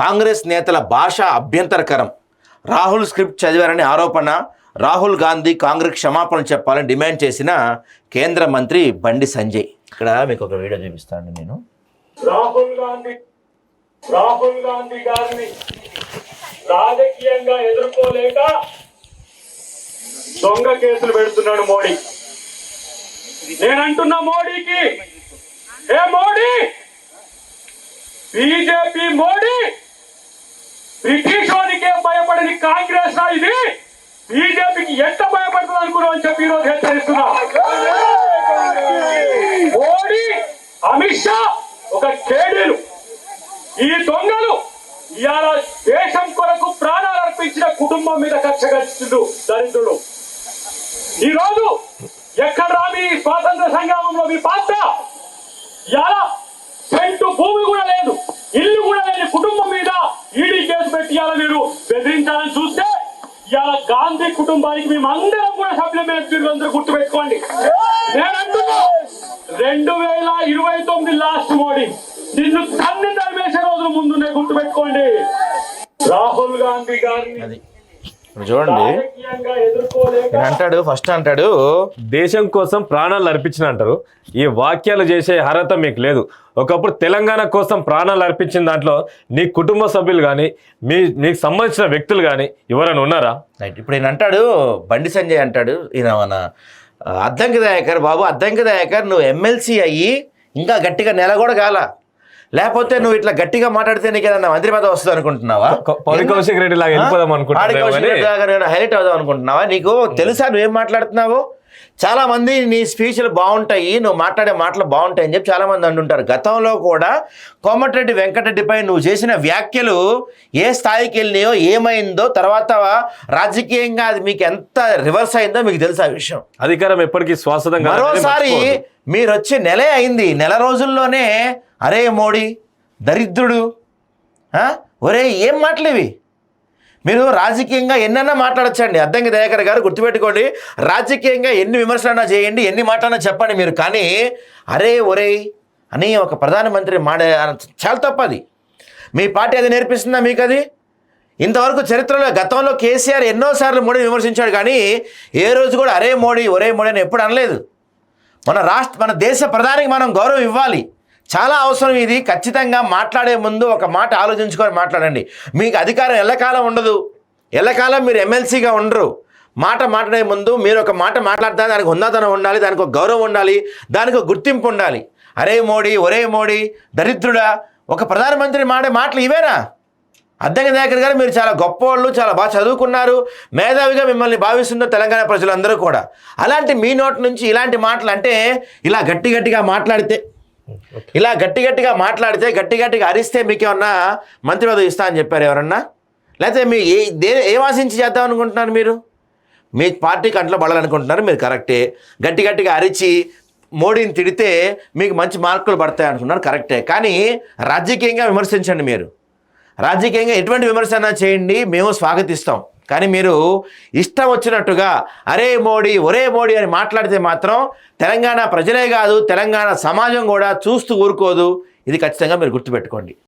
కాంగ్రెస్ నేతల భాష అభ్యంతరకరం. రాహుల్ స్క్రిప్ట్ చదివారని ఆరోపణ రాహుల్ గాంధీ కాంగ్రెస్ క్షమాపణ చెప్పాలని డిమాండ్ చేసిన కేంద్ర మంత్రి బండి సంజయ్. ఇక్కడ మీకు ఒక వీడియో చూపిస్తాను నేను. రాహుల్ గాంధీ రాహుల్ గాంధీ గారిని రాజకీయంగా ఎదుర్కోలేక దొంగ కేసులు పెడుతున్నాడు మోడీ. నేనంటున్నా మోడీకి ఏ మోడీ? బీజేపీ మోడీ? బ్రిటిష్ వాడికే భయపడని కాంగ్రెస్ ఇది బీజేపీకి ఎంత భయపడుతుంది అనుకున్నావు అని చెప్పి ఈరోజు హెచ్చరిస్తున్నా. మోడీ అమిత్ షా ఒక కేడీలు. ఈ దొంగలు ఇవాళ దేశం కొరకు ప్రాణాలు అర్పించిన కుటుంబం మీద కక్ష కట్టిండు దరిద్రుడు ఈ రోజు ఎక్కడ రా మీ స్వాతంత్ర సంగ్రామంలో మీ పాత్ర? ఇవాళ సెంటు భూమి కూడా లేదు ఇల్లు కూడా లేని కుటుంబం మీద ఈడీ కేసు పెట్టి ఇవాళ మీరు బెదిరించాలని చూస్తే ఇవాళ గాంధీ కుటుంబానికి మేము అందరం కూడా సభ్యులమైన మీరు అందరూ గుర్తుపెట్టుకోండి. నేను అంటున్నా రెండు వేల ఇరవై తొమ్మిది లాస్ట్ మోడీ నిన్ను తన్ని తరిమేసే రోజులు ముందునే గుర్తుపెట్టుకోండి. రాహుల్ గాంధీ గారిని చూడండి. ఈయన అంటాడు ఫస్ట్ అంటాడు దేశం కోసం ప్రాణాలు అర్పించిన అంటారు. ఈ వాక్యాలు చేసే అర్హత మీకు లేదు. ఒకప్పుడు తెలంగాణ కోసం ప్రాణాలు అర్పించిన దాంట్లో నీ కుటుంబ సభ్యులు కానీ మీ మీకు సంబంధించిన వ్యక్తులు కానీ ఎవరైనా ఉన్నారా? రైట్. ఇప్పుడు ఈయన అంటాడు బండి సంజయ్ అంటాడు ఈయన మన అద్దంకి దయాకర్ బాబు అద్దంకి దయాకర్ నువ్వు ఎమ్మెల్సీ అయ్యి ఇంకా గట్టిగా నెల కూడా కాల. లేకపోతే నువ్వు ఇట్లా గట్టిగా మాట్లాడితే నీకు ఏదన్నా మంత్రి పదవి వస్తుంది అనుకుంటున్నావా? కౌ- పౌరి కౌశిక్ రెడ్డి లాగా వెళ్ళిపోదాం అనుకుంటున్నారేమో అని. హైలైట్ అవుదాం అనుకుంటున్నావా? నీకు తెలుసా నువ్వేం మాట్లాడుతున్నావు? చాలా మంది నీ స్పీచ్లు బాగుంటాయి నువ్వు మాట్లాడే మాటలు బాగుంటాయి అని చెప్పి చాలా మంది అంటుంటారు గతంలో కూడా కోమటిరెడ్డి వెంకటరెడ్డిపై నువ్వు చేసిన వ్యాఖ్యలు ఏ స్థాయికి వెళ్ళినాయో ఏమైందో తర్వాత రాజకీయంగా అది మీకు ఎంత రివర్స్ అయిందో మీకు తెలుసు ఆ విషయం అధికారం ఎప్పటికీ అనేది మరోసారి. మీరు వచ్చి నెలే అయింది నెల రోజుల్లోనే అరే మోడీ దరిద్రుడు? ఒరే ఏం మాటలు ఇవి మీరు రాజకీయంగా ఎన్నైనా మాట్లాడచ్చండి. అద్దంకి దయాకర్ గారు గుర్తుపెట్టుకోండి. రాజకీయంగా ఎన్ని విమర్శలైనా చేయండి ఎన్ని మాటలైనా చెప్పండి మీరు. కానీ అరే ఒరే అని ఒక ప్రధానమంత్రి మాడే చాలా తప్పది. మీ పార్టీ అది నేర్పిస్తుందా మీకు అది ఇంతవరకు చరిత్రలో గతంలో కేసీఆర్ ఎన్నోసార్లు మోడీ విమర్శించాడు కానీ ఏ రోజు కూడా అరే మోడీ ఒరే మోడీ అని ఎప్పుడు అనలేదు. మన రాష్ట్ర మన దేశ ప్రధానికి మనం గౌరవం ఇవ్వాలి. చాలా అవసరం ఇది. ఖచ్చితంగా మాట్లాడే ముందు ఒక మాట ఆలోచించుకొని మాట్లాడండి. మీకు అధికారం ఎల్లకాలం ఉండదు. ఎల్లకాలం మీరు ఎమ్మెల్సీగా ఉండరు. మాట మాట్లాడే ముందు మీరు ఒక మాట మాట్లాడితే దానికి హుందాతనం ఉండాలి దానికి ఒక గౌరవం ఉండాలి దానికి ఒక గుర్తింపు ఉండాలి. అరే మోడీ ఒరే మోడీ దరిద్రుడా ఒక ప్రధానమంత్రి మాడే మాటలు ఇవేనా? అద్దెకి దగ్గర గారు మీరు చాలా గొప్పవాళ్ళు చాలా బాగా చదువుకున్నారు మేధావిగా మిమ్మల్ని భావిస్తున్న తెలంగాణ ప్రజలందరూ కూడా. అలాంటి మీ నోటి నుంచి ఇలాంటి మాటలు అంటే ఇలా గట్టి గట్టిగా మాట్లాడితే ఇలా గట్టి గట్టిగా మాట్లాడితే గట్టి గట్టిగా అరిస్తే మీకు ఏమన్నా మంత్రి పదవి ఇస్తా అని చెప్పారు ఎవరన్నా? లేకపోతే మీ ఏ దే ఏం ఆశించి చేద్దాం అనుకుంటున్నారు మీరు? మీ పార్టీ కంట్లో పడాలనుకుంటున్నారు మీరు కరెక్టే. గట్టి గట్టిగా అరిచి మోడీని తిడితే మీకు మంచి మార్కులు పడతాయి అనుకున్నారు కరెక్టే. కానీ రాజకీయంగా విమర్శించండి మీరు. రాజకీయంగా ఎటువంటి విమర్శన చేయండి మేము స్వాగతిస్తాం. కానీ మీరు ఇష్టం వచ్చినట్టుగా అరే మోడీ ఒరే మోడీ అని మాట్లాడితే మాత్రం తెలంగాణ ప్రజలే కాదు తెలంగాణ సమాజం కూడా చూస్తూ ఊరుకోదు. ఇది ఖచ్చితంగా మీరు గుర్తుపెట్టుకోండి.